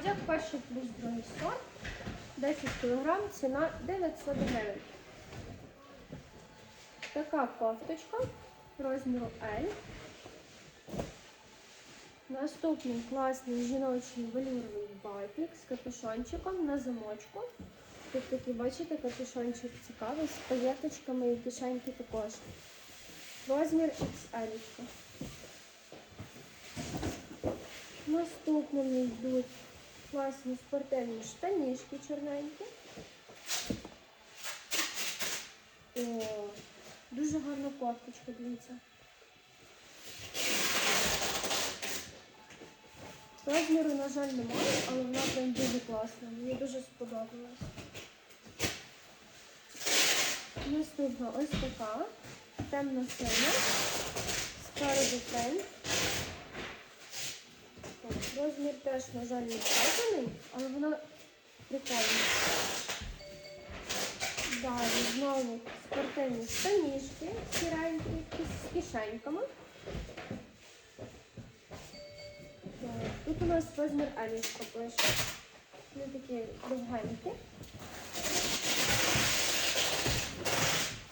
одяг, перший плюс другий сорт. 10 кг, ціна 900 гривень. Така кофточка розміру L. Наступний класний жіночий велюровий батник з капюшончиком на замочку. Тут такий, бачите, капюшончик цікавий, з паєточками і кишеньки також. Розмір XL. Наступними йдуть класні спортивні штанішки чорненькі. О, дуже гарна кофточка, дивіться. Розміру, на жаль, немає, але вона прям дуже класна. Мені дуже сподобалась. Наступна ось така. Темно-синя. Спереду тень. Розмір теж, на жаль, не вказаний, але вона прикольна. Далі знову спортивні штанішки, сіренькі, з кишеньками. Тут у нас розмір Елічка пише. Вони такі довгенькі.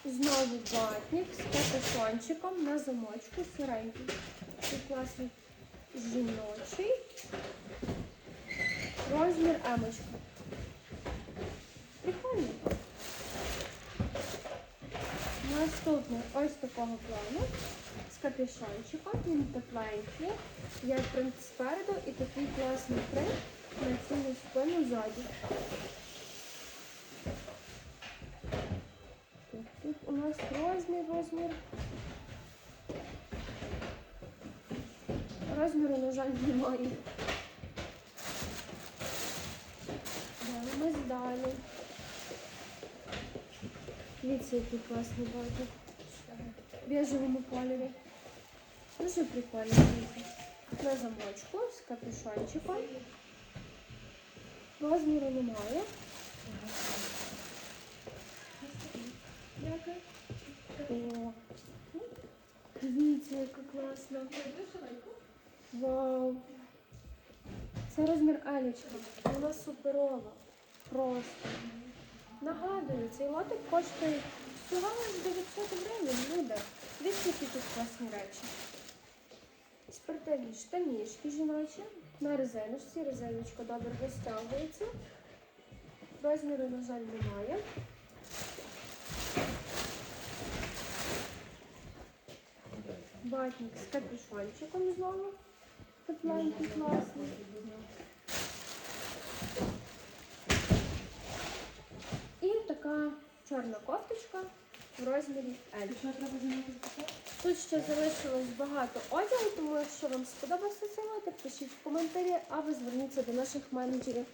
Знову ватник з капюшончиком на замочку сіренький. Тут класний жіночий. Розмір емочка. Прикольно. Наступний ось такого плану з капюшончиком. Він тепленький. Є принт спереду і такий класний принт на цілу спину ззаді. Тут у нас розмір, розмір. Розміру, на жаль, немає. Дивимось далі. Дивіться, який класний батик. В біжевому кольорі. Дуже прикольно. дивіться. На замочку з капюшончиком. Розміру немає. Дякую. О, Дивіться, яка класна. Вау. Це розмір Елічка. Вона суперова. Просто. Нагадую, цей лотик коштує всього 900 гривень. Люди. Дивіться, які тут класні речі. Спортивні штанішки жіночі. На резиночці. Резиночка добре розтягується. Розміру, на жаль, немає. Батник з капюшончиком знову. Тепленький, класний. І така чорна кофточка в розмірі L. Тут ще залишилось багато одягу, тому якщо вам сподобався цей лотик, пишіть в коментарі або зверніться до наших менеджерів.